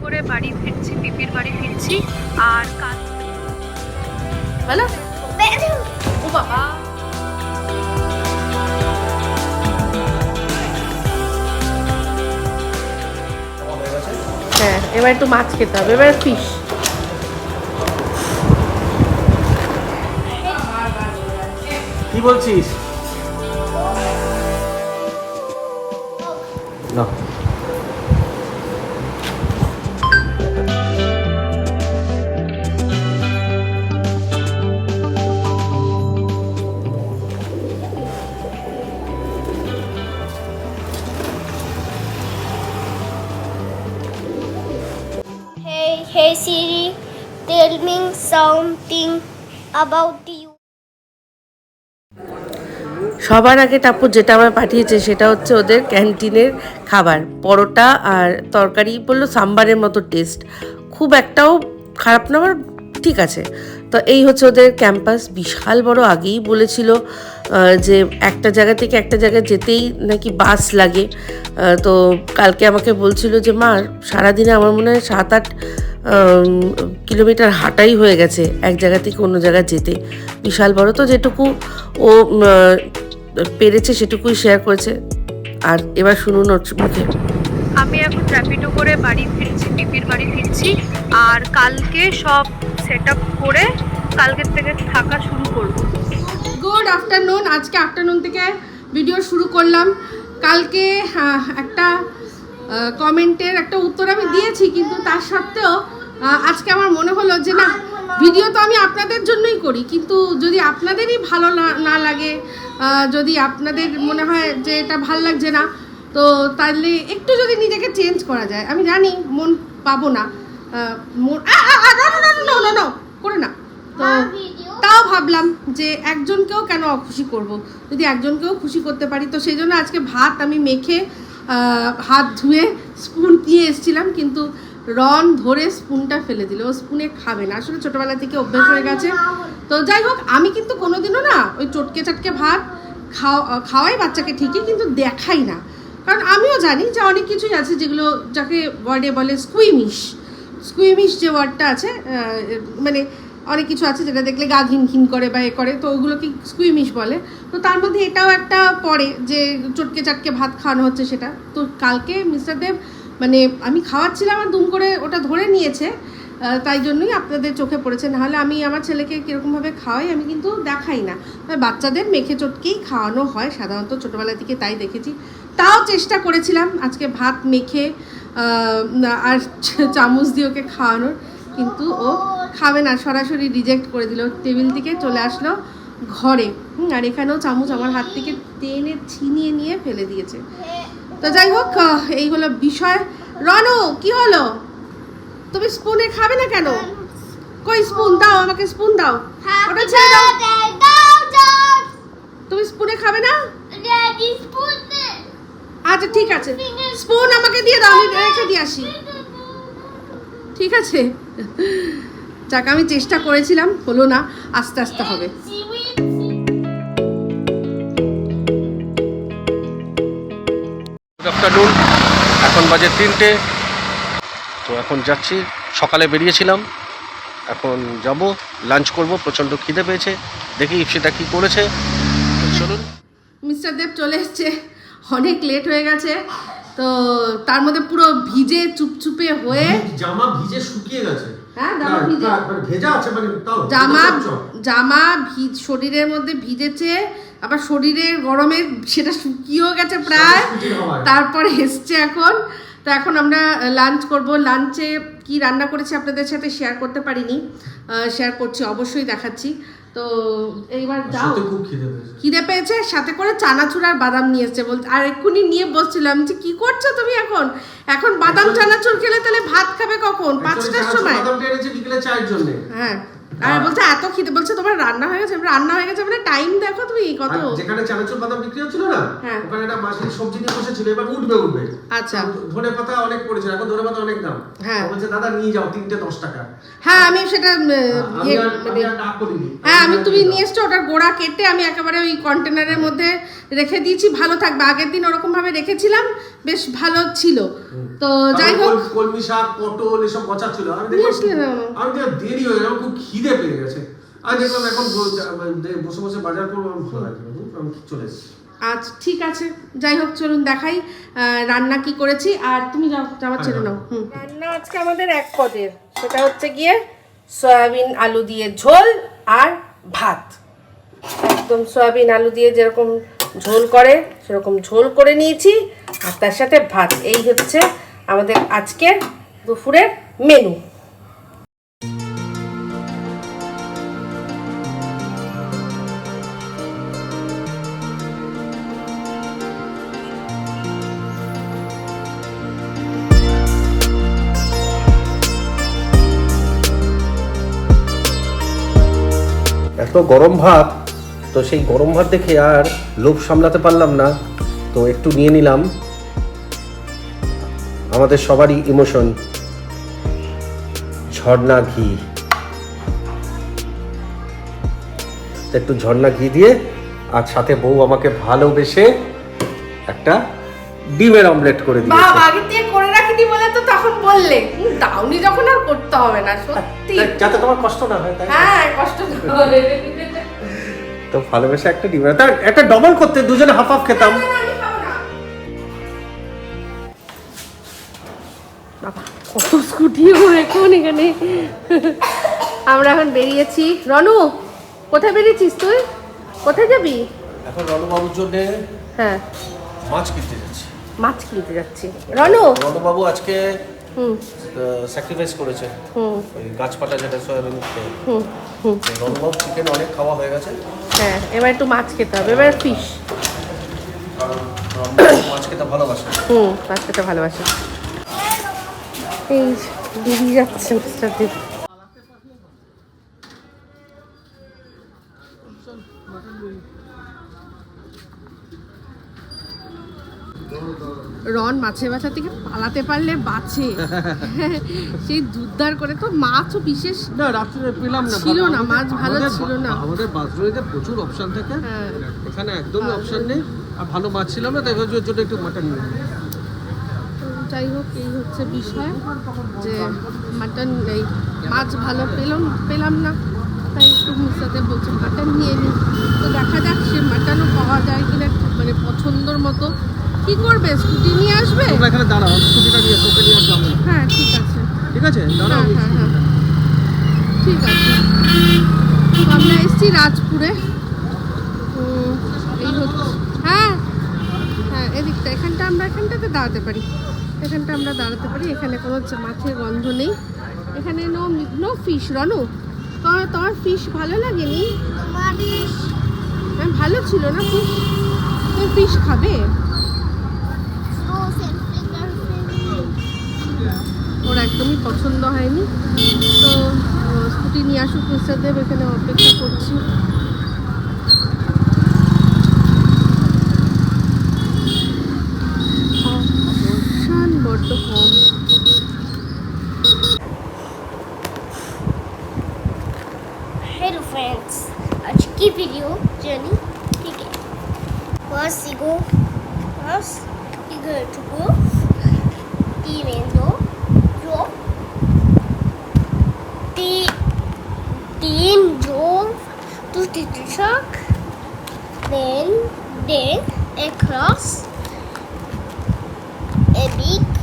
করে বাড়ি ফিরছি পিপির বাড়ি ফিরছি আর কাল বলো ও বাবা। হ্যাঁ এবার একটু মাছ খেতে হবে এবার ফিশ কি বলছিস? Tell me something about you. সবার আগে টাপু, যেটা আমার পাঠিয়েছে সেটা হচ্ছে ওদের ক্যান্টিনের খাবার। পরোটা আর তরকারি বলল সাম্বারের মতো টেস্ট খুব একটাও খারাপ না, আমার ঠিক আছে। তো এই হচ্ছে ওদের ক্যাম্পাস বিশাল বড় আগেই বলেছিল যে একটা জায়গা থেকে একটা জায়গায় যেতেই নাকি বাস লাগে। তো কালকে আমাকে বলছিল যে, মা, সারাদিনে আমার মনে হয় সাত আট কিলোমিটার হাঁটাই হয়ে গেছে এক জায়গা থেকে অন্য জায়গায় যেতে। বিশাল বড় তো যেটুকু ও পেরেছে সেটুকুই শেয়ার করেছে। আর এবার শুনুন ওর মুখে। আমি এখন র্যাপিডো করে বাড়ি ফিরছি, পিপির বাড়ি ফিরছি। আর কালকে সব সেট করে কালকের থেকে থাকা শুরু করব। Good afternoon. আজকে আফটারনুন থেকে ভিডিও শুরু করলাম। কালকে একটা কমেন্টের একটা উত্তর আমি দিয়েছি, কিন্তু তার সত্ত্বেও আজকে আমার মনে হলো যে না ভিডিও তো আমি আপনাদের জন্যই করি, কিন্তু যদি আপনাদেরই ভালো না লাগে যদি আপনাদের মনে হয় যে এটা ভালো লাগছে না, তো তাহলে একটু যদি নিজেকে চেঞ্জ করা যায়। আমি জানি মন পাবো না। মন করে না। তো তাও ভাবলাম যে একজনকেও কেন অখুশি করব? যদি একজনকেও খুশি করতে পারি তো সেই জন্য আজকে ভাত আমি মেখে হাত ধুয়ে স্পুন দিয়ে এসেছিলাম কিন্তু রন ধরে স্পুনটা ফেলে দিল। ও স্পুনে খাবে না। আসলে ছোটবেলা থেকে অভ্যেস হয়ে গেছে। তো যাই হোক আমি কিন্তু কোনোদিনও না ওই চটকে চাটকে ভাত খাওয়া খাওয়াই বাচ্চাকে ঠিকই কিন্তু দেখাই না। কারণ আমিও জানি যে অনেক কিছুই আছে যেগুলো যাকে ওয়ার্ডে বলে স্কুইমিশ স্কুইমিশ যে ওয়ার্ডটা আছে মানে অনেক কিছু আছে যেটা দেখলে গা ঘিন ঘিন করে বা এ করে, তো ওগুলোকে স্কুইমিশ বলে। তো তার মধ্যে এটাও একটা পড়ে যে চটকে চাটকে ভাত খাওয়ানো হচ্ছে সেটা। তো কালকে মিস্টার দেব মানে আমি খাওয়াচ্ছিলাম আর দুম করে ওটা ধরে নিয়েছে তাই জন্যই আপনাদের চোখে পড়েছে। নাহলে আমি আমার ছেলেকে কীরকমভাবে খাওয়াই, আমি কিন্তু দেখাই না। বাচ্চাদের মেখে চটকেই খাওয়ানো হয়, সাধারণত ছোটোবেলা থেকে তাই দেখেছি। তাও চেষ্টা করেছিলাম আজকে ভাত মেখে আর চামচ দিয়ে ওকে খাওয়ানোর, কিন্তু ও খাবে না সরাসরি রিজেক্ট করে দিল। টেবিল থেকে চলে আসলো ঘরে। হুম, আর এখানেও চামচ আমার হাত থেকে টেনে ছিনিয়ে নিয়ে ফেলে দিয়েছে। তো যাই হোক এই হলো বিষয়। রনু কি হলো? তুমি স্পুনে খাবে না কেন? কই স্পুন দাও আমাকে স্পুন দাও। ওটা ছেড়ে দাও. তুমি স্পুনে খাবে না. আচ্ছা ঠিক আছে। স্পুন আমাকে দিয়ে দাও আমি রেখে দিয়ে আসি। ঠিক আছে। যাক আমি চেষ্টা করেছিলাম হলো না আস্তে আস্তে হবে। গুড আফটারনুন এখন বাজে তিনটে। তো এখন যাচ্ছি সকালে বেরিয়েছিলাম। এখন যাব লাঞ্চ করব প্রচণ্ড খিদে পেয়েছে। দেখি ইপসিটা কি করেছে। চলুন। মিস্টার দেব চলে এসছে অনেক লেট হয়ে গেছে। তো তার মধ্যে পুরো ভিজে চুপচুপে হয়ে জামা ভিজে শুকিয়ে গেছে। হ্যাঁ, জামা ভিজে। মানে ভেজা আছে মানে তাও জামা জামা ভিজ শরীরের মধ্যে ভিজেছে আবার শরীরের গরমে সেটা শুকিয়েও গেছে প্রায়। তারপরে এসছে এখন। তো এখন আমরা লাঞ্চ করব। লাঞ্চে কি রান্না করেছি আপনাদের সাথে শেয়ার করতে পারিনি। শেয়ার করছি অবশ্যই দেখাচ্ছি। তো এইবার যাও। খিদে পেয়েছে। সাথে করে চানাচুর আর বাদাম নিয়ে এসছে বলছে আর এক্ষুনি নিয়ে বসছিলাম যে কি করছ তুমি এখন? এখন বাদাম চানাচুর খেলে তাহলে ভাত খাবে কখন? পাঁচটার সময়। হ্যাঁ। আর বলছে এত খিদে বলছে তোমার রান্না হয়ে গেছে রান্না হয়ে গেছে মানে টাইম দেখো তুমি কত? যেখানে চানাচুর বাদাম বিক্রি হচ্ছিল না হ্যাঁ। ওখানে একটা সবজি নিয়ে বসেছিল এবার উঠবে উঠবে। আচ্ছা। ধনে পাতা অনেক পড়েছিল এখন ধনে পাতা অনেক দাম। হ্যাঁ। বলছে দাদা নিয়ে যাও তিনটে দশ টাকা। হ্যাঁ আমি সেটা আমি ইয়ে, মানে- হ্যাঁ আমি তুমি নিয়ে নিয়ে এসছো ওটার গোড়া কেটে আমি একেবারে ওই কন্টেনারের মধ্যে রেখে দিয়েছি ভালো থাকবে। আগের দিন ওরকম ভাবে রেখেছিলাম বেশ ভালো ছিল। তো যাই হোক। কলমি শাক পটল এসব পচা ছিল। আমি আমি দেখলাম দেরি হয়ে গেল খুব খিদে পেয়ে গেছে। আমি দেখলাম এখন বসে বসে বাজার করব আমি ভালো লাগছে আমি চলে এসেছি। আচ্ছা ঠিক আছে। যাই হোক চলুন দেখাই রান্না কি করেছি। আর তুমি যাও যাওয়ার ছেড়ে নাও। হুম। রান্না আজকে আমাদের এক পদের। সেটা হচ্ছে গিয়ে সয়াবিন আলু দিয়ে ঝোল আর ভাত। একদম সয়াবিন আলু দিয়ে যেরকম ঝোল করে সেরকম ঝোল করে নিয়েছি। আর তার সাথে ভাত। এই হচ্ছে আমাদের আজকের দুপুরের মেনু এত গরম ভাত, তো সেই গরম ভাত দেখে আর লোভ সামলাতে পারলাম না। তো একটু নিয়ে নিলাম। আমাদের সবারই ইমোশন ঝর্ণা ঘি। একটু ঝর্ণা ঘি দিয়ে আর সাথে বউ আমাকে ভালোবেসে একটা ডিমের অমলেট করে বাবা আগে দিয়ে করে রাখিনি বলে তো তখন বললে। দাওনি যখন আর করতে হবে না সত্যি। যাতে তোমার কষ্ট না হয় তাই হ্যাঁ কষ্ট না হবে। তো ভালোবেসে একটা ডিমের একটা ডবল করতে দুজনে হাফ হাফ খেতাম এখন এখানে। আমরা এখন বেরিয়েছি। রনু কোথায় বেরিয়েছিস তুই? কোথায় যাবি? এখন রণবাবুর জন্য হ্যাঁ। মাছ কিনতে যাচ্ছি। মাছ কিনতে যাচ্ছি। রনু? রণবাবু আজকে হুম। স্যাক্রিফাইস করেছে। হুম। ওই গাছপাটা যেটা সয়াবিন হুম হুম। রণবাবু চিকেন অনেক খাওয়া হয়ে গেছে। হ্যাঁ এবার একটু মাছ খেতে হবে। এবার ফিশ মাছ খেতে ভালোবাসে। হুম মাছ খেতে ভালোবাসে। এই যাচ্ছে মিস্টার রন মাছের বাসা থেকে পালাতে পারলে বাঁচে। সেই দুধদার করে তো মাছও বিশেষ না রাত্রে পেলাম না ছিল না, মাছ ভালো ছিল না। আমাদের বাথরুমে প্রচুর অপশন থাকে। হ্যাঁ। এখানে একদমই অপশন নেই। আর ভালো মাছ ছিল না তাই জন্য একটু মাটন নিয়ে যাই হোক এই হচ্ছে বিষয় যে মাটন এই মাছ ভালো পেলাম পেলাম না। তাই একটু মিসাতে বলছি মাটন নিয়ে নিই। তো দেখা যাক সে মাটনও পাওয়া যায় কিনা মানে পছন্দর মতো। কি করবে? স্কুটি নিয়ে আসবে? এখানে দাঁড়াও স্কুটিটা নিয়ে তোকে নিয়ে আসব হ্যাঁ ঠিক আছে। ঠিক আছে? দাঁড়াও হ্যাঁ হ্যাঁ হ্যাঁ। ঠিক আছে। আমরা এসেছি রাজপুরে। এই হচ্ছে হ্যাঁ হ্যাঁ এদিকটা এখানটা আমরা এখানটাতে দাঁড়াতে পারি। এখানটা আমরা দাঁড়াতে পারি। এখানে কোনো মাছের গন্ধ নেই। এখানে নো নো ফিশ রনু। তোমার তোমার ফিশ ভালো লাগেনি? হ্যাঁ ভালো ছিল না ফিশ তুমি ফিশ খাবে? ওর একদমই পছন্দ হয়নি। তো স্কুটি নিয়ে আসুক মিস্টার দেব এখানে অপেক্ষা করছি। हेलो फ्रेंड्स आज की वीडियो जर्नी ठीक है first you go first you go to go tirando yo ti tin jo to the truck then then across a big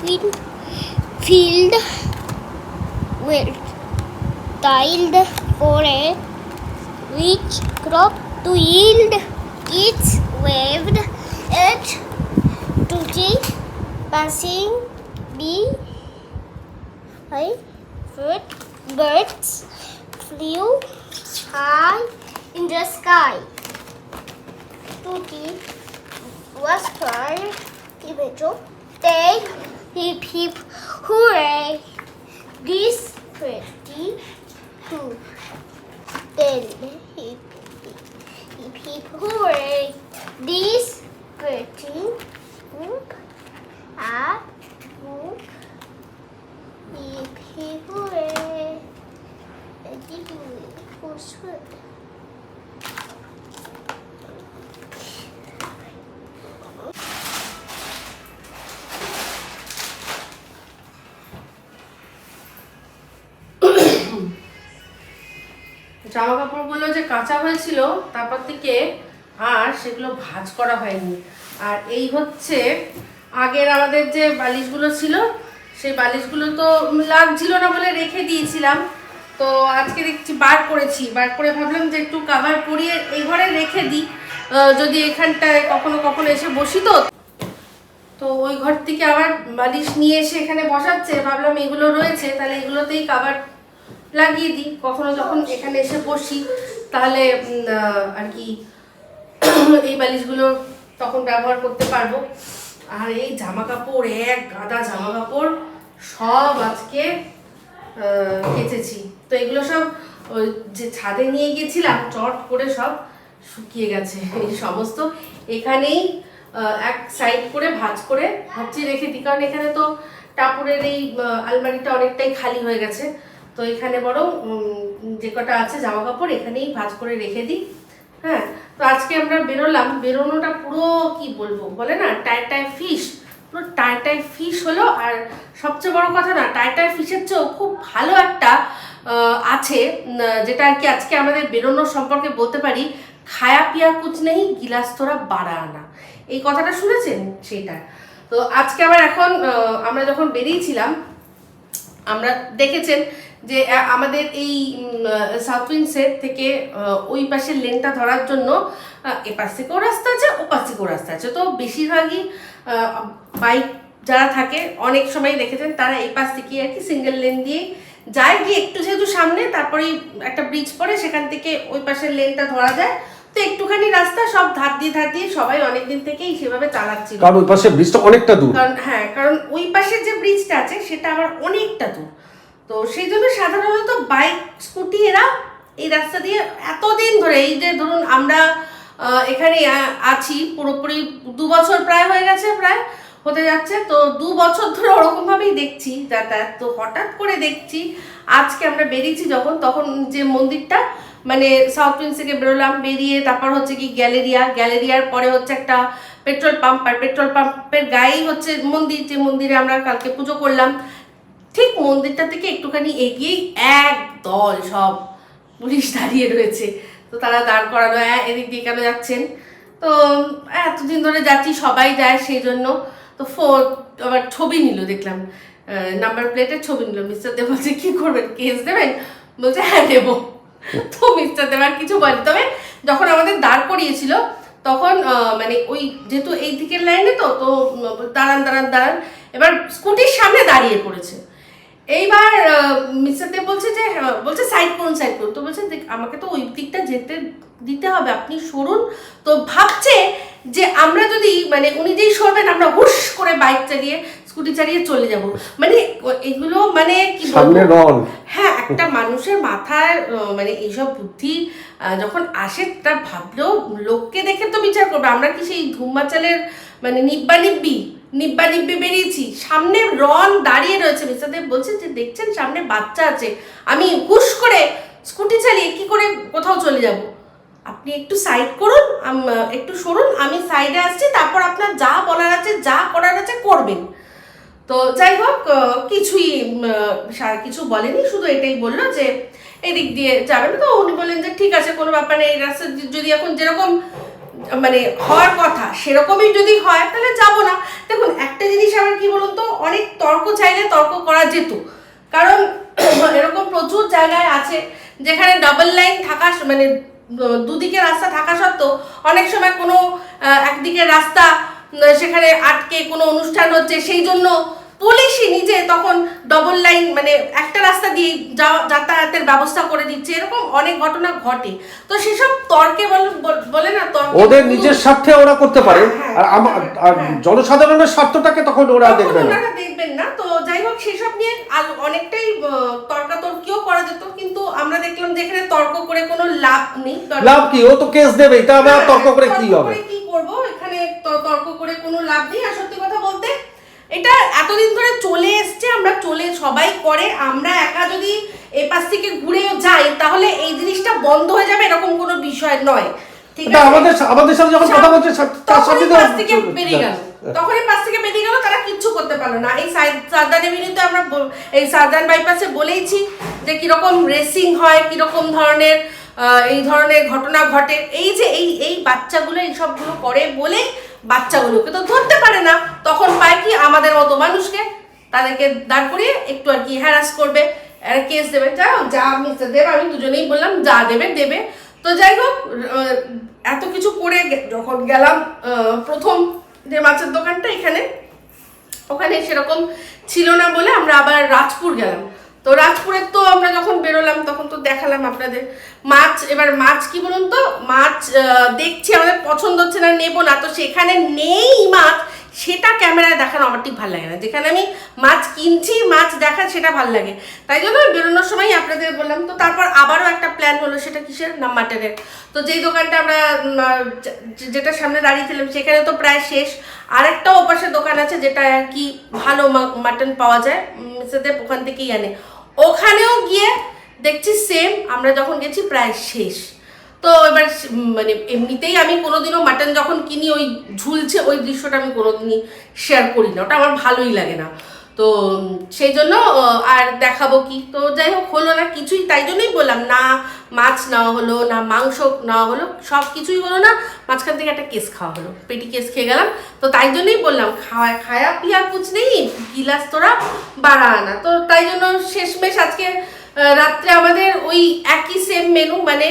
green field with tiled for a rich crop to yield its waved edge to the passing bee. High fruit birds flew high in the sky. Tutti was tired. They hip hip hooray. This pretty who Then he, he poured this protein poop up poop. He poured it was good. জামা কাপড়গুলো যে কাঁচা হয়েছিল, তারপর থেকে আর সেগুলো ভাঁজ করা হয়নি। আর এই হচ্ছে আগের আমাদের যে বালিশগুলো ছিল, সেই বালিশগুলো তো লাগছিল না বলে রেখে দিয়েছিলাম। তো আজকে দেখছি বার করেছি। বার করে ভাবলাম যে একটু কাভার পরিয়ে এই ঘরে রেখে দিই। যদি এখানটায় কখনো কখনো এসে বসি তো। তো ওই ঘর থেকে আবার বালিশ নিয়ে এসে এখানে বসাচ্ছে। ভাবলাম এগুলো রয়েছে, তাহলে এগুলোতেই কাবার লাগিয়ে দিই। কখনো যখন এখানে এসে বসি, তাহলে আর কি, এই বালিশগুলো তখন ব্যবহার করতে পারব। আর এই জামা কাপড় এক গাদা জামা কাপড় সব আজকে কেচেছি। তো এগুলো সব ওই যে ছাদে নিয়ে গিয়েছিলাম চট করে সব শুকিয়ে গেছে। এই সমস্ত এখানেই এক সাইড করে ভাজ করে ভাবছি রেখে দিই। কারণ এখানে তো টাপুরের এই আলমারিটা অনেকটাই খালি হয়ে গেছে। তো এখানে বরং যে কটা আছে জামা কাপড় এখানেই ভাঁজ করে রেখে দিই হ্যাঁ? তো আজকে আমরা বেরোলাম, বেরোনোটা পুরো কি বলব, বলে না? টাই ফিশ, পুরো টাই ফিশ হলো, আর সবচেয়ে বড় কথা না, টাই ফিশের চেয়েও খুব ভালো একটা আছে যেটা আর কি আজকে আমাদের বেরোনোর সম্পর্কে বলতে পারি, খায়া পিয়া কুচ নেই, গিলাস তোরা বাড়া আনা। এই কথাটা শুনেছেন? সেটা তো আজকে আবার এখন আমরা যখন বেরিয়েছিলাম, আমরা দেখেছেন যে আমাদের এই সাউথ উইন্ডসের থেকে ওই পাশের লেনটা ধরার জন্য এপাশ থেকেও রাস্তা আছে ওপাশ থেকেও রাস্তা আছে। তো বেশিরভাগই বাইক যারা থাকে অনেক সময় দেখেছেন তারা এই পাশ থেকে আর কি সিঙ্গেল লেন দিয়ে যায়। গিয়ে একটু যেহেতু সামনে তারপরেই একটা ব্রিজ পড়ে সেখান থেকে ওই পাশের লেনটা ধরা যায়। তো একটুখানি রাস্তা সব ধার দিয়ে ধার দিয়ে সবাই অনেকদিন থেকেই সেভাবে চালাচ্ছিল। কারণ ওই পাশে ব্রিজটা অনেকটা দূর। কারণ হ্যাঁ কারণ ওই পাশে যে ব্রিজটা আছে সেটা আবার অনেকটা দূর। তো সেই জন্য সাধারণত বাইক, স্কুটি এরা এই রাস্তা দিয়ে এতদিন ধরে, এই যে ধরুন আমরা এখানে আছি, পুরোপুরি দু বছর প্রায় হয়ে গেছে প্রায়, হতে যাচ্ছে। তো দু বছর ধরে ওরকম ভাবেই দেখছি যাতায়াত। তো হঠাৎ করে দেখছি, আজকে আমরা বেরিয়েছি যখন, তখন যে মন্দিরটা মানে সাউথ প্রিন্স থেকে বেরোলাম, বেরিয়ে তারপর হচ্ছে কি গ্যালেরিয়া। গ্যালেরিয়ার পরে হচ্ছে একটা পেট্রোল পাম্প, আর পেট্রোল পাম্পের গায়েই হচ্ছে মন্দির। যে মন্দিরে আমরা কালকে পুজো করলাম ঠিক মন্দিরটা থেকে একটুখানি এগিয়েই এক দল সব পুলিশ দাঁড়িয়ে রয়েছে। তো তারা দাঁড় করানো "হ্যাঁ, এদিক দিয়ে কেন যাচ্ছেন? তো এতদিন ধরে যাচ্ছি সবাই যায় সেই জন্য। তো ফোন আবার ছবি নিল দেখলাম। নাম্বার প্লেটের ছবি নিল। মিস্টার দেব বলছে কি করবেন? কেস দেবেন? বলছে হ্যাঁ দেবো। তো মিস্টার দেব আর কিছু বলেনি। তবে যখন আমাদের দাঁড় করিয়েছিল তখন মানে ওই যেহেতু এই দিকের লাইনে তো তো দাঁড়ান দাঁড়ান দাঁড়ান এবার স্কুটির সামনে দাঁড়িয়ে পড়েছে। এইবার মিস্টার দেব বলছে যে আহ, বলছে সাইড করুন সাইড করুন। তো বলছে আমাকে তো ওই দিকটা যেতে দিতে হবে আপনি সরুন। তো ভাবছে যে আমরা যদি মানে উনি যেই সরবেন আমরা হুশ করে বাইক চালিয়ে স্কুটি চালিয়ে চলে যাব। মানে এগুলো মানে কি হ্যাঁ একটা মানুষের মাথায় মানে এইসব বুদ্ধি যখন আসে তা ভাবলেও লোককে দেখে তো বিচার করবে। আমরা কি সেই ধুম্বাচালের মানে নিব্বা নিব্বি? নিব্বা নিব্বি বেরিয়েছি। সামনে রন দাঁড়িয়ে রয়েছে। মিস্টার দেব বলছে যে, দেখছেন, সামনে বাচ্চা আছে। আমি হুশ করে স্কুটি চালিয়ে কি করে কোথাও চলে যাব? আপনি একটু সাইড করুন একটু সরুন, আমি সাইডে আসছি। তারপর আপনার যা বলার আছে, যা করার আছে করবেন। তো যাই হোক কিছুই কিছু বলেনি। শুধু এটাই বলল যে, এদিক দিয়ে যাবেন। তো উনি বললেন যে, ঠিক আছে, কোনো ব্যাপার নেই। এই রাস্তা যদি এখন যেরকম মানে হওয়ার কথা সেরকমই যদি হয় তাহলে যাব না। দেখুন একটা জিনিস আমার কি বলুন তো অনেক তর্ক চাইলে তর্ক করা যেত। কারণ এরকম প্রচুর জায়গায় আছে যেখানে ডাবল লাইন থাকা মানে দুদিকে রাস্তা থাকা সত্ত্বেও অনেক সময় কোনো আহ, একদিকের রাস্তা সেখানে আটকে কোনো অনুষ্ঠান হচ্ছে সেই জন্য পুলিশই নিজে তখন ডবল লাইন মানে একটা রাস্তা দিয়ে যাওয়া যাতায়াতের ব্যবস্থা করে দিচ্ছে। এরকম অনেক ঘটনা ঘটে। তো সেসব তর্কে বল- না তর্ক ওদের নিজের স্বার্থে ওরা করতে পারে। হ্যাঁ, আর আমার হ্যাঁ। জনসাধারণের স্বার্থটাকে তখন ওরা দেখবে না। দেখবেন না। তো যাই হোক সেসব নিয়ে অনেকটাই তর্কাতর্কিও করা যেত। কিন্তু আমরা দেখলাম যে এখানে তর্ক করে কোনো লাভ নেই। লাভ কি? ও তো কেস দেবেই। তা আমরা হ্যাঁ, তর্ক করে কি হবে? কি করব? এখানে তর্ক করে কোনো লাভ নেই। আর বলতে এটা এতদিন ধরে চলে এসছে আমরা চলে সবাই করে আমরা একা যদি এপাশ থেকে ঘুরেও যাই তাহলে এই জিনিসটা বন্ধ হয়ে যাবে এরকম কোনো বিষয় নয়। ঠিক আছে? আমাদের আমাদের সাথে যখন কথা বলছে তার সাথে পাশ থেকে বেরিয়ে গেল। তখনই পাশ থেকে বেরিয়ে গেল তারা কিচ্ছু করতে পারল না। এই এভিনিউতে আমরা এই বাইপাসে বলেইছি যে কীরকম রেসিং হয় কীরকম ধরনের এই ধরনের ঘটনা ঘটে। এই যে এই এই বাচ্চাগুলো এই সবগুলো করে বলে বাচ্চাগুলোকে তো ধরতে পারে না। তখন পায় কি, আমাদের মতো মানুষকে তাদেরকে দাঁড় করিয়ে একটু আর কি হ্যারাস করবে কেস দেবে। যা যা মিস্টার দেব, আমি দুজনেই বললাম, যা দেবে দেবে। তো যাই হোক এত কিছু করে যখন গেলাম প্রথম যে মাছের দোকানটা এখানে, ওখানে সেরকম ছিল না বলে আমরা আবার রাজপুর গেলাম। তো রাজপুরের তো আমরা যখন বেরোলাম, তখন তো দেখালাম আপনাদের। মাছ, এবার মাছ কি বলুন তো? মাছ দেখছি আমাদের পছন্দ হচ্ছে না, নেব না। তো সেখানে নেই মাছ, সেটা ক্যামেরায় দেখানো আমার ঠিক ভালো লাগে না। যেখানে আমি মাছ কিনছি, মাছ দেখা সেটা ভালো লাগে। তাই জন্য আমি বেরোনোর সময় আপনাদের বললাম। তো তারপর আবারও একটা প্ল্যান হলো, সেটা কিসের? না, মাটনের। তো যেই দোকানটা আমরা যেটা সামনে দাঁড়িয়েছিলাম, সেখানে তো প্রায় শেষ। আরেকটা ওপাশে দোকান আছে, যেটা আর কি ভালো মাটন পাওয়া যায়। মিসেদের ওখান থেকেই আনে। ওখানেও গিয়ে দেখছি সেম আমরা যখন গেছি প্রায় শেষ। তো এবার মানে এমনিতেই আমি কোনোদিনও মাটন যখন কিনি, ওই ঝুলছে, ওই দৃশ্যটা আমি কোনোদিনই শেয়ার করি না। ওটা আমার ভালোই লাগে না। তো সেই জন্য আর দেখাবো কি? তো যাই হোক, হলো না কিছুই, তাই জন্যই বললাম, না মাছ নেওয়া হলো না, মাংস নেওয়া হলো সব কিছুই হলো না, মাঝখান থেকে একটা কেস খাওয়া হলো। পেটি কেস খেয়ে গেলাম। তো তাই জন্যই বললাম খাওয়া খায়া পিয়া কুছ নেই, গিলাস তোরা বাড়া না তো তাই জন্য শেষমেশ আজকে রাত্রে আমাদের ওই একই সেম মেনু মানে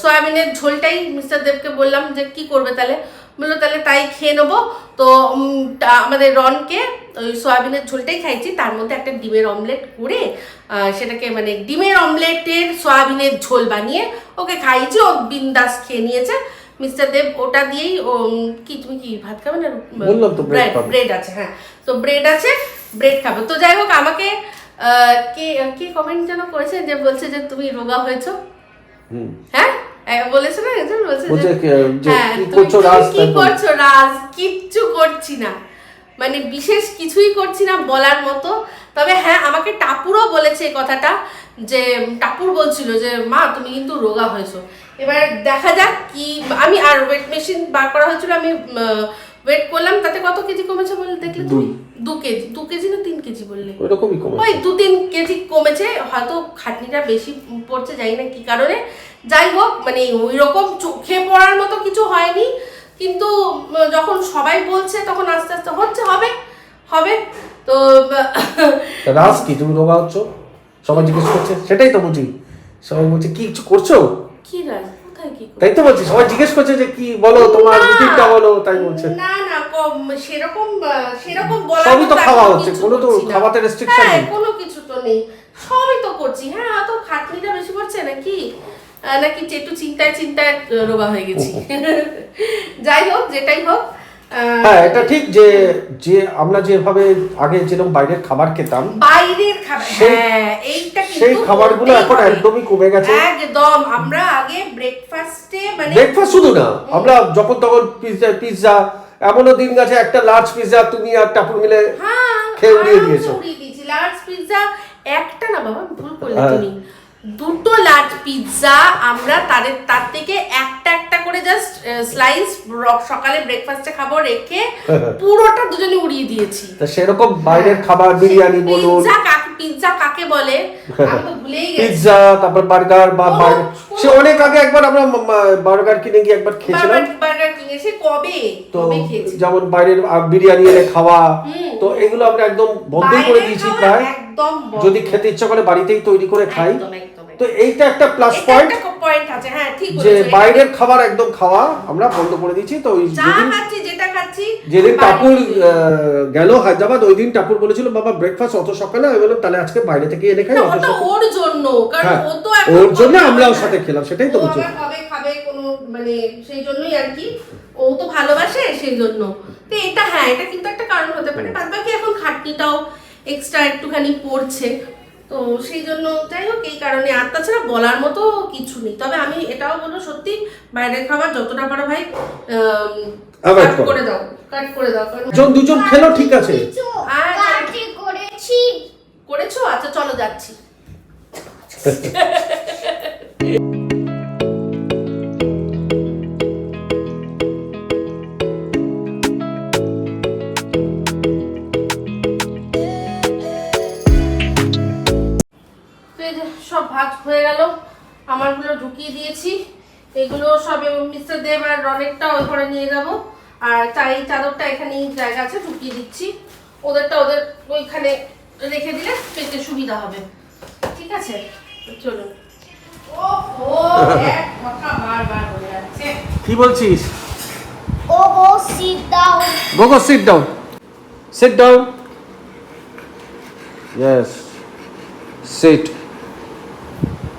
সয়াবিনের ঝোলটাই মিস্টার দেবকে বললাম যে, কি করবে তাহলে? বলল তাহলে তাই খেয়ে নেব। তো আমাদের রনকে ওই সয়াবিনের ঝোলটাই খাইছি তার মধ্যে একটা ডিমের অমলেট করে সেটাকে মানে ডিমের অমলেটের সয়াবিনের ঝোল বানিয়ে ওকে খাইয়েছি। ও বিন্দাস খেয়ে নিয়েছে। মিস্টার দেব ওটা দিয়েই ও কি তুমি কি ভাত খাবে না? ব্রেড ব্রেড আছে হ্যাঁ। তো ব্রেড আছে ব্রেড খাবে। তো যাই হোক আমাকে কে কে কমেন্ট যেন করেছে যে বলছে যে তুমি রোগা হয়েছো। হ্যাঁ? বলেছে না? একজন বলছে হ্যাঁ, তুমি- করছ তুমি রাজ, কি করছ রাজ? কিচ্ছু করছি না। মানে বিশেষ কিছুই করছি না বলার মতো। তবে হ্যাঁ আমাকে টাপুরও বলেছে এই কথাটা যে টাপুর বলছিল যে মা তুমি কিন্তু রোগা হয়েছো। এবার দেখা যাক কি আমি আর ওয়েট মেশিন বার করা হয়েছিল আমি ওয়েট করলাম তাতে কত কেজি কমেছে বলে দেখলে তুমি? দু কেজি দু কেজি না তিন কেজি বললে? ওইরকমই কমে ওই দু তিন কেজি কমেছে হয়তো খাটনিটা বেশি পড়ছে জানি না কি কারণে। যাই হোক মানে ওই রকম চোখে পড়ার মতো কিছু হয়নি কিন্তু যখন সবাই বলছে তখন আস্তে আস্তে হচ্ছে হবে হবে। তো রাজ কি তুমি রোগা হচ্ছ? সবাই জিজ্ঞেস করছে সেটাই তো বুঝি। সবাই বলছে কি কিছু করছ? কি রাজ? তাই তো বলছি সবাই জিজ্ঞেস করছে যে কি বলো তোমার রুটিনটা বলো তাই বলছে। না না কম সেরকম সেরকম বলা সবই তো খাওয়া হচ্ছে, কোনো তো খাওয়াতে restriction হ্যাঁ নেই। কোনো কিছু তো নেই। সবই তো করছি। হ্যাঁ তো খাটনিটা বেশি পড়ছে নাকি? নাকি একটু চিন্তায় চিন্তায় রোবা রোগা হয়ে গেছি। যাই হোক যেটাই হোক হ্যাঁ এটা ঠিক যে যে আমরা যেভাবে আগে যেরকম বাইরের খাবার খেতাম বাইরের খাবার হ্যাঁ এইটা কিন্তু সেই খাবারগুলো এখন একদমই কমে গেছে। একদম আমরা আগে ব্রেকফাস্টে মানে ব্রেকফাস্ট শুধু না আমরা যখন তখন পিৎজা পিৎজা এমনও দিন গেছে একটা লার্জ পিৎজা তুমি আর টাপুর মিলে হ্যাঁ খেয়ে উড়িয়ে দিয়েছ। লার্জ পিৎজা একটা না বাবা ভুল করলে হ্যাঁ। তুমি। দুটো লার্জ পিৎজা আমরা তাদের তার থেকে একটা একটা করে জাস্ট স্লাইস সকালে ব্রেকফাস্টে খাব রেখে পুরোটা দুজনে উড়িয়ে দিয়েছি। তা সেরকম বাইরের খাবার বিরিয়ানি বলুন। পিৎজা কাকে পিৎজা কাকে বলে? পিৎজা তারপর বার্গার বা কোনো- সে অনেক আগে একবার আমরা বার্গার কিনে গিয়ে একবার খেয়েছিলাম। বার্গার কিং এসে কবে? তো যেমন বাইরের বিরিয়ানি এনে খাওয়া। তো এগুলো আমরা একদম বন্ধই করে দিয়েছি প্রায়। একদম যদি খেতে ইচ্ছা করে বাড়িতেই তৈরি করে খাই তো এইটা একটা প্লাস পয়েন্ট পয়েন্ট আছে হ্যাঁ ঠিক যে বাইরের খাবার একদম খাওয়া আমরা বন্ধ করে দিয়েছি তো ওই যা খাচ্ছি যেটা খাচ্ছি যেদিন টাপুর। গেল হায়দ্রাবাদ ওই দিন টাপুর বলেছিল বাবা ব্রেকফাস্ট অত সকালে আমি বললাম তাহলে আজকে বাইরে থেকে এনে খাই অত ওর জন্য কারণ হ্যাঁ, ও তো ওর জন্য কবে আমরাও খাবে সাথে খেলাম, সেটাই তো বলছি। খাবে কোনো মানে সেই জন্যই আর কি। ও তো ভালোবাসে সেই জন্য। তো এটা হ্যাঁ এটা কিন্তু একটা কারণ হতে পারে। বাদ বাকি এখন খাটনিটাও এক্সট্রা একটুখানি পড়ছে। তো সেই জন্য যাই হোক এই কারণে। আর তাছাড়া বলার মতো কিছু নেই। তবে আমি এটাও বলব সত্যি বাইরের খাবার যতটা পারো ভাই কাট করে। দাও কাট করে দাও কারণ জন দুজন খেলো ঠিক আছে। করেছি। করেছ? আচ্ছা চলো যাচ্ছি। এগুলো সব মিস্টার দেব আর রনেরটা ওই ঘরে নিয়ে যাব। আর চাই চাদরটা এখানেই জায়গা আছে ঢুকিয়ে দিচ্ছি। ওদেরটা ওদের ওইখানে রেখে দিলে পেতে সুবিধা হবে। ঠিক আছে? চলুন। ও কথা বারবার বলে যাচ্ছে। কি বলছিস. Go go sit down sit down yes sit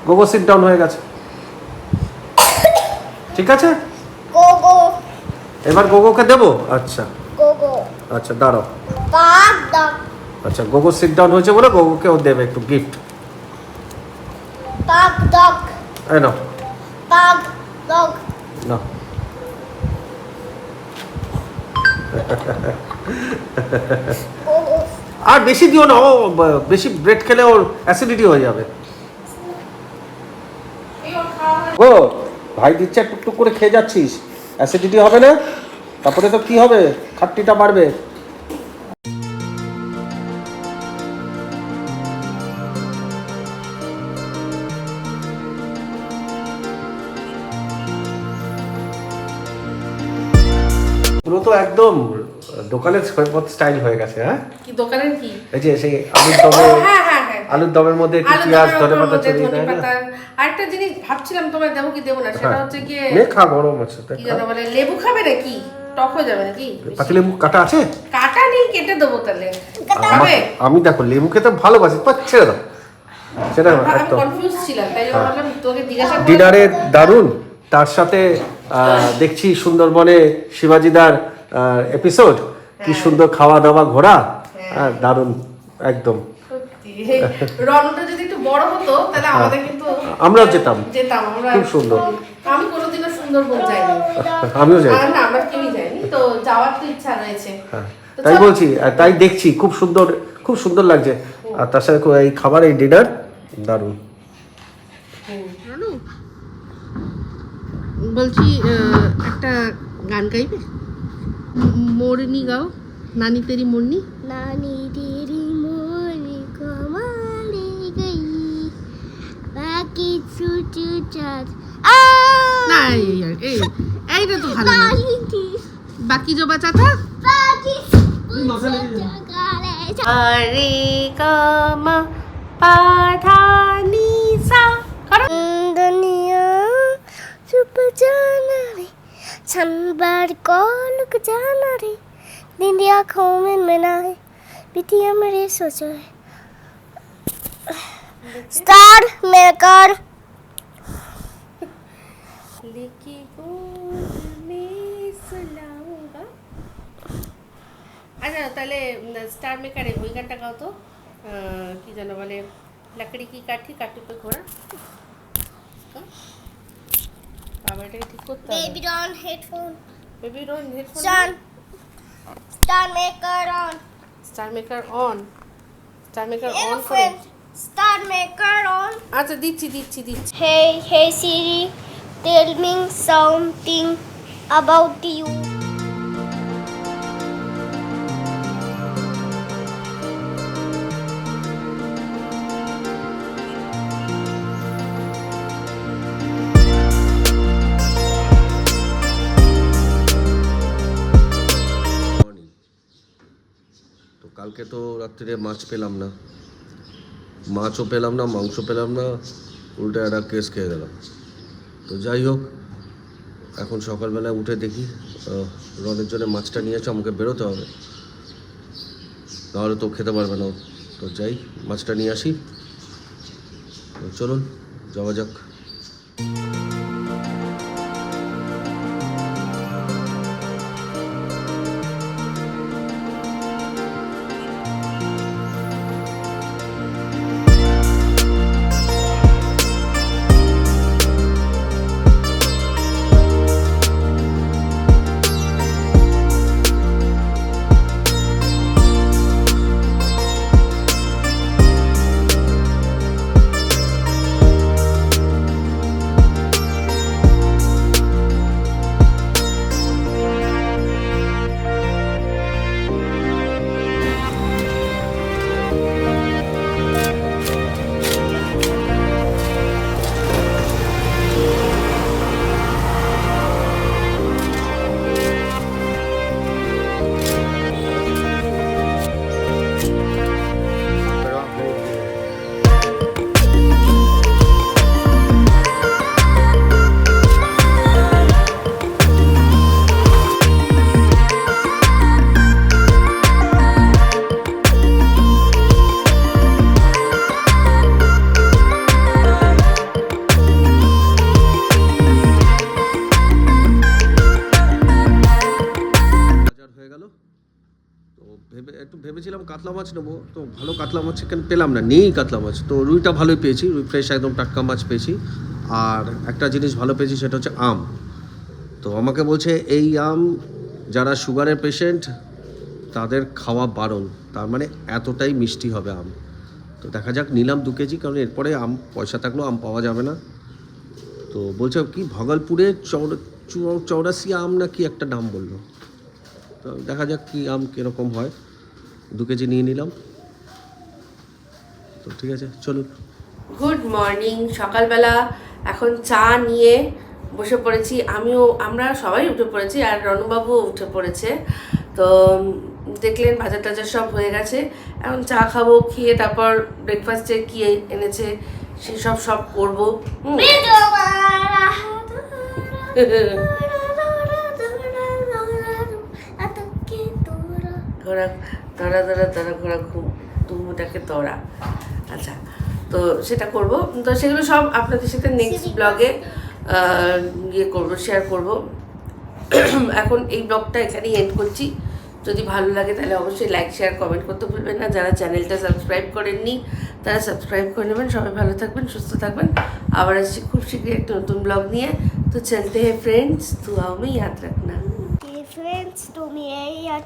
go go sit down হয়ে গেছে। ঠিক আছে? go, এবার গোগোকে দেবো? আচ্ছা। go. আচ্ছা দাঁড়াও। আচ্ছা গোগো সিট ডাউন হয়েছে বলে গোগোকে ও দেবে একটু গিফট dog, dog, এই নাও। dog, dog. না. আর বেশি দিও না ও বেশি ব্রেড খেলে ওর অ্যাসিডিটি হয়ে যাবে। ও ভাই দিচ্ছে টুকটুক করে খেয়ে যাচ্ছিস। অ্যাসিডিটি হবে না? তারপরে তো কি হবে? খাটনিটা বাড়বে। পুরো তো একদম দোকানের স্টাইল হয়ে গেছে হ্যাঁ? কি দোকানের কি? এই যে সেই আলুর দমে হ্যাঁ হ্যাঁ হ্যাঁ। আলুর দমের মধ্যে পেঁয়াজ ধনে পাতা ছড়িয়ে দেয় না। আরেকটা জিনিস ভাবছিলাম তোমায় দেবো কি দেবো না সেটা হ্যাঁ। হচ্ছে গিয়ে নে খা গরম আছে কি। যেন বলে লেবু খাবে নাকি? টক হয়ে যাবে নাকি? পাতিলেবু কাটা আছে? কাটা নেই কেটে দেবো তাহলে। খাবে? আমি দেখো লেবু খেতে ভালোবাসি বাট ছেড়ে দাও। সেটা আমি একদম। কনফিউজ ছিলাম তাই জন্য ভাবলাম তোকে জিজ্ঞাসা ডিনারে দারুণ তার সাথে দেখছি সুন্দরবনে শিবাজিদার এপিসোড কি সুন্দর খাওয়া দাওয়া ঘোরা। হ্যাঁ, দারুণ একদম। রনটা যদি বড় হতো তাহলে হ্যাঁ। আমাদের কিন্তু আমরা যেতাম। যেতাম আমরা খুব সুন্দর। আমি কোনোদিনও যাইনি। আমিও যাই না আমরা কেউই যাইনি তো যাওয়ার তো ইচ্ছা রয়েছে। হ্যাঁ। তাই বলছি তাই দেখছি খুব সুন্দর খুব সুন্দর লাগছে। আর তার সাথে এই খাবার এই ডিনার দারুণ। বলছি একটা গান গাইবে? মোরনি গাও নানি তেরি মুন্নি নানি তেরি बाकी छूट जात आ না এই এই এইটা তো ভালো না नानी थी বাকি जो बचा था बाकी আরে গামা পাধানি সা করো दुनिया चुप जाना रे छन बार कॉल जाना रे दिन आँखों में मनाए बिटिया मेरे सोचो स्टार मेकर আচ্ছা তাহলে স্টার মেকারে ওই গানটা গাও তো। কি যেন বলে লাকড়ি কি কাঠি কাঠি পে ঘোড়া। বাবা এটাকে ঠিক করতে হবে। Baby doll headphone baby রোন headphone Star maker on star maker on star maker on করে। Star maker on আচ্ছা দিচ্ছি দিচ্ছি দিচ্ছি। Hey hey Siri tell me something about you কালকে তো রাত্রিরে মাছ পেলাম না। মাছও পেলাম না মাংস পেলাম না, উল্টে একটা কেস খেয়ে গেলাম। তো যাই হোক, এখন সকালবেলা উঠে দেখি রনের জন্য মাছটা নিয়েছে, আমাকে বেরোতে হবে। নাহলে তো খেতে পারবে না তো যাই, মাছটা নিয়ে আসি। চলুন, যাওয়া যাক। কাতলা মাছ নেব তো ভালো কাতলা মাছ চিকেন পেলাম না নেই কাতলা মাছ তো রুইটা ভালোই পেয়েছি, রুই ফ্রেশ একদম টাটকা মাছ পেয়েছি। আর একটা জিনিস ভালো পেয়েছি, সেটা হচ্ছে আম। তো আমাকে বলছে, এই আম যারা সুগারের পেশেন্ট তাদের খাওয়া বারণ। তার মানে এতটাই মিষ্টি হবে আম। তো দেখা যাক, নিলাম দু কেজি, কারণ এরপরে আম, পয়সা থাকলেও আম পাওয়া যাবে না। তো বলছে, কি ভগলপুরে চৌরা চৌরাশি আম না কি একটা নাম বলল? তো দেখা যাক কি আম কীরকম হয়। দু কেজি নিয়ে নিলাম। তো ঠিক আছে চলুন। গুড মর্নিং সকালবেলা এখন চা নিয়ে বসে পড়েছি। আমিও আমরা সবাই উঠে পড়েছি আর রনুবাবুও উঠে পড়েছে। তো দেখলেন ভাজা টাজা সব হয়ে গেছে। এখন চা খাব খেয়ে তারপর ব্রেকফাস্টে কি এনেছে সেসব সব করব। হুম। তরা তরা তরা ঘোরা খুব তুমুটাকে তরা আচ্ছা তো সেটা করব। তো সেগুলো সব আপনাদের সাথে নেক্সট ব্লগে ইয়ে করব শেয়ার করব। এখন এই ব্লগটা এখানেই এন্ড করছি। যদি ভালো লাগে তাহলে অবশ্যই লাইক শেয়ার কমেন্ট করতে ভুলবেন না। যারা চ্যানেলটা সাবস্ক্রাইব করেননি তারা সাবস্ক্রাইব করে নেবেন। সবাই ভালো থাকবেন সুস্থ থাকবেন। আবার আসছি খুব শীঘ্রই একটা নতুন ব্লগ নিয়ে। তো চলতে হে ফ্রেন্ডস তু আমি ইয়াদ রাখনা। ফ্রেন্ডস তুমি এই ইয়াদ